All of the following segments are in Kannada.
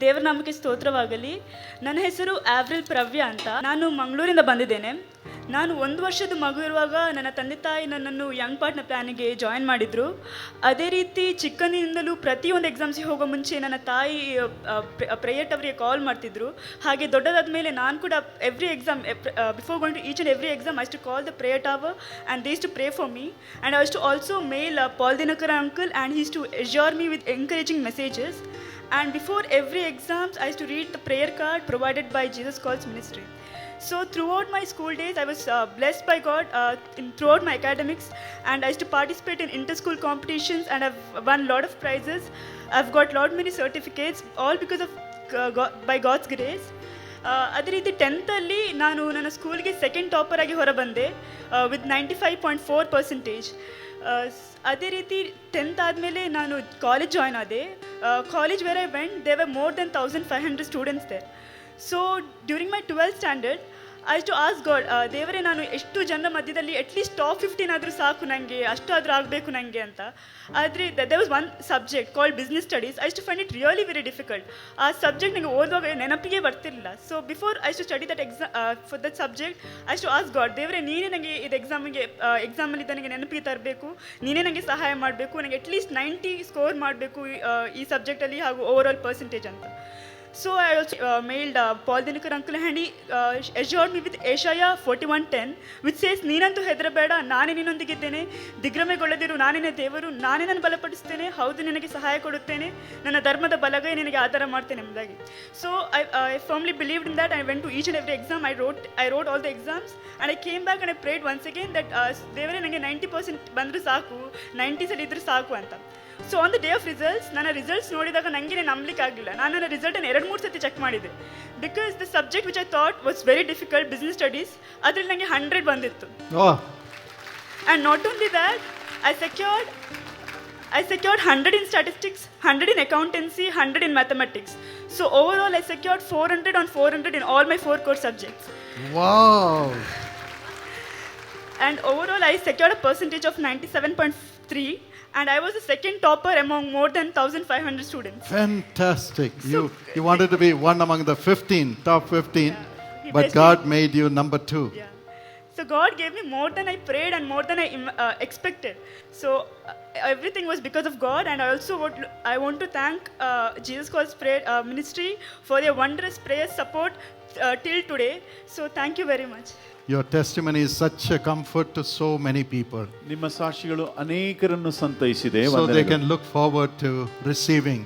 ದೇವರ ನಾಮಕ್ಕೆ ಸ್ತೋತ್ರವಾಗಲಿ. ನನ್ನ ಹೆಸರು ಆವ್ರಿಲ್ ಪ್ರವ್ಯ ಅಂತ. ನಾನು ಮಂಗಳೂರಿಂದ ಬಂದಿದ್ದೇನೆ. ನಾನು ಒಂದು ವರ್ಷದ ಮಗು ಇರುವಾಗ ನನ್ನ ತಂದೆ ತಾಯಿ ನನ್ನನ್ನು ಯಂಗ್ ಪಾರ್ಟ್ನ ಪ್ಲ್ಯಾನಿಗೆ ಜಾಯಿನ್ ಮಾಡಿದರು. ಅದೇ ರೀತಿ ಚಿಕ್ಕಂದಿನಿಂದಲೂ ಪ್ರತಿಯೊಂದು ಎಕ್ಸಾಮ್ಸಿಗೆ ಹೋಗೋ ಮುಂಚೆ ನನ್ನ ತಾಯಿ ಪ್ರೇಯರ್ ಅವರಿಗೆ ಕಾಲ್ ಮಾಡ್ತಿದ್ರು. ಹಾಗೆ ದೊಡ್ಡದಾದ ಮೇಲೆ ನಾನು ಕೂಡ every exam before going to each and every exam I used to call the prayer tower and they used to pray for me and I used to also mail Paul Dhinakaran uncle and he used to assure me with encouraging messages. And before every exams, I used to read the prayer card provided by Jesus Calls Ministry. So throughout my school days, I was uh, blessed by God uh, in, throughout my academics, and I used to participate in inter-school competitions, and I've won a lot of prizes. I've got a lot many certificates, all because of uh, God, by God's grace. ಅದೇ ರೀತಿ ಟೆಂತಲ್ಲಿ ನಾನು ನನ್ನ ಸ್ಕೂಲ್ಗೆ ಸೆಕೆಂಡ್ ಟಾಪರ್ ಆಗಿ ಹೊರಬಂದೆ with ninety five point four percentage ಅದೇ ರೀತಿ ಟೆಂತ್ ಆದಮೇಲೆ ನಾನು ಕಾಲೇಜ್ ಜಾಯ್ನ್ ಆದೆ. College where I went there were more than thousand five hundred students there so during my twelfth standard I to ask God ದೇವರೇ, ನಾನು ಎಷ್ಟು ಜನರ ಮಧ್ಯದಲ್ಲಿ ಅಟ್ಲೀಸ್ಟ್ ಟಾಪ್ ಫಿಫ್ಟೀನ್ ಆದರೂ ಸಾಕು ನನಗೆ ಅಷ್ಟು ಆದರೂ ಆಗಬೇಕು ನನಗೆ ಅಂತ. ಆದರೆ there was one subject called business studies I to find it really very difficult ಆ ಸಬ್ಜೆಕ್ಟ್ ನನಗೆ ಓದುವಾಗ ನೆನಪಿಗೆ ಬರ್ತಿರಲಿಲ್ಲ. So before I to study that exam for that subject I to ask God ದೇವರೇ, ನೀನೇ ನನಗೆ ಇದು ಎಕ್ಸಾಮಿಗೆ ಎಕ್ಸಾಮಲ್ಲಿ ನನಗೆ ನೆನಪಿಗೆ ತರಬೇಕು. ನೀನೇ ನನಗೆ ಸಹಾಯ ಮಾಡಬೇಕು. ನನಗೆ ಅಟ್ಲೀಸ್ಟ್ ನೈಂಟಿ ಸ್ಕೋರ್ ಮಾಡಬೇಕು ಈ ಸಬ್ಜೆಕ್ಟಲ್ಲಿ ಹಾಗೂ ಓವರ್ ಆಲ್ ಪರ್ಸೆಂಟೇಜ್ ಅಂತ. So mailed Paul Dhinakaran uncle and assured me with Isaiah forty one ten with says ನೀನಂತೂ ಹೆದರಬೇಡ, ನಾನೇ ನಿನ್ನೊಂದಿಗಿದ್ದೇನೆ. ದಿಗ್ರಮೆಗೊಳ್ಳದಿರು ನಾನೇನೇ ದೇವರು, ನಾನೇ ನಾನು ಬಲಪಡಿಸ್ತೇನೆ. ಹೌದು, ನಿನಗೆ ಸಹಾಯ ಕೊಡುತ್ತೇನೆ. ನನ್ನ ಧರ್ಮದ ಬಲಗೈ ನಿನಗೆ ಆಧಾರ ಮಾಡ್ತೇನೆ. ಎಂಬುದಾಗಿ. So I I firmly believed in that I went to each and every exam I wrote I wrote all the exams and I came back and I prayed once again that ದೇವರೇ, ನನಗೆ ನೈಂಟಿ ಪರ್ಸೆಂಟ್ ಬಂದರೂ ಸಾಕು. ನೈಂಟೀಸಲ್ಲಿ ಇದ್ದರೂ ಸಾಕು ಅಂತ. So on the day of results ನನ್ನ ರಿಸಲ್ಟ್ಸ್ ನೋಡಿದಾಗ ನನಗೆ ನಂಬಲಿಕ್ಕೆ ಆಗಲಿಲ್ಲ ನಾನು ನನ್ನ ರಿಸಲ್ಟನ್ನು ಎರಡು ಎರಡು ಮೂರು ಸರ್ತಿ ಚೆಕ್ ಮಾಡಿದೆ because the subject which I thought was very difficult business studies ಅದರಲ್ಲಿ ನನಗೆ ಹಂಡ್ರೆಡ್ ಬಂದಿತ್ತು. And not only that I secured I secured hundred in statistics hundred in accountancy hundred in mathematics so overall I secured four hundred on four hundred in all my four core subjects and overall I secured a percentage of ninety seven point three and I was the second topper among more than 1,500 students. Fantastic. You, you wanted to be one among the 15, top 15, Yeah. But blessed me. God made you number two. Yeah. So God gave me more than I prayed and more than I uh, expected. So uh, everything was because of God, and I also want I want to thank uh, Jesus Calls Prayer uh, Ministry for their wondrous prayer support uh, till today. So thank you very much. Your testimony is such a comfort to so many people. ನಿಮ್ಮ ಸಾಕ್ಷಿಗಳು ಅನೇಕರನ್ನು ಸಂತೈಸಿದೆ So they ವಂದನೆಗಳು. can look forward to receiving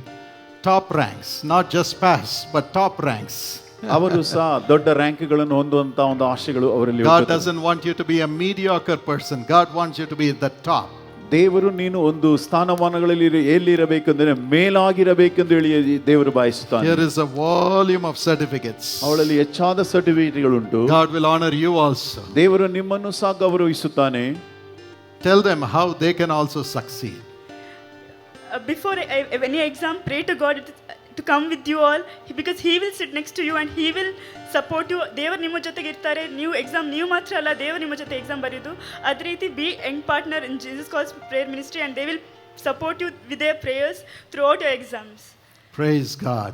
top ranks, not just pass, but top ranks. ಅವರು ಸಹ ದೊಡ್ಡ ರ್ಯಾಂಕ್ಗಳನ್ನು ಹೊಂದುವಂತ ಒಂದು ಆಶೆಗಳು ಅವರಲ್ಲಿ God ಹುಟ್ಟುತ್ತದೆ. doesn't want you to be a mediocre person. God wants you to be at the top. ದೇವರು ನೀನು ಒಂದು ಸ್ಥಾನಮಾನಗಳಲ್ಲಿ ಎಲ್ಲಿರಬೇಕೆಂದರೆ ಮೇಲಾಗಿರಬೇಕೆಂದು ಹೇಳಿ ದೇವರು ಬಯಸುತ್ತಾನೆ here is a volume of certificates. ಅವಳಲ್ಲಿ ಹೆಚ್ಚಾದ ಸರ್ಟಿಫಿಕೇಟ್ಗಳುಂಟು God will honour you also ದೇವರು ನಿಮ್ಮನ್ನು ಸಹ ಗೌರವಿಸುತ್ತಾನೆ Tell them how they can also succeed. Before before I, pray any exam, pray come with you all because with will sit next to you and sit will support you. ದೇವರು ನಿಮ್ಮ ಜೊತೆಗೆ ಇರ್ತಾರೆ ನೀವು ಎಕ್ಸಾಮ್ ನೀವು ಮಾತ್ರ ಅಲ್ಲ, ದೇವರು ನಿಮ್ಮ ಜೊತೆ ಎಕ್ಸಾಮ್ ಬರೆಯೋದು ಅದೇ ರೀತಿ be and partner in Jesus calls prayer ministry and they will support you with their prayers throughout your exams praise God.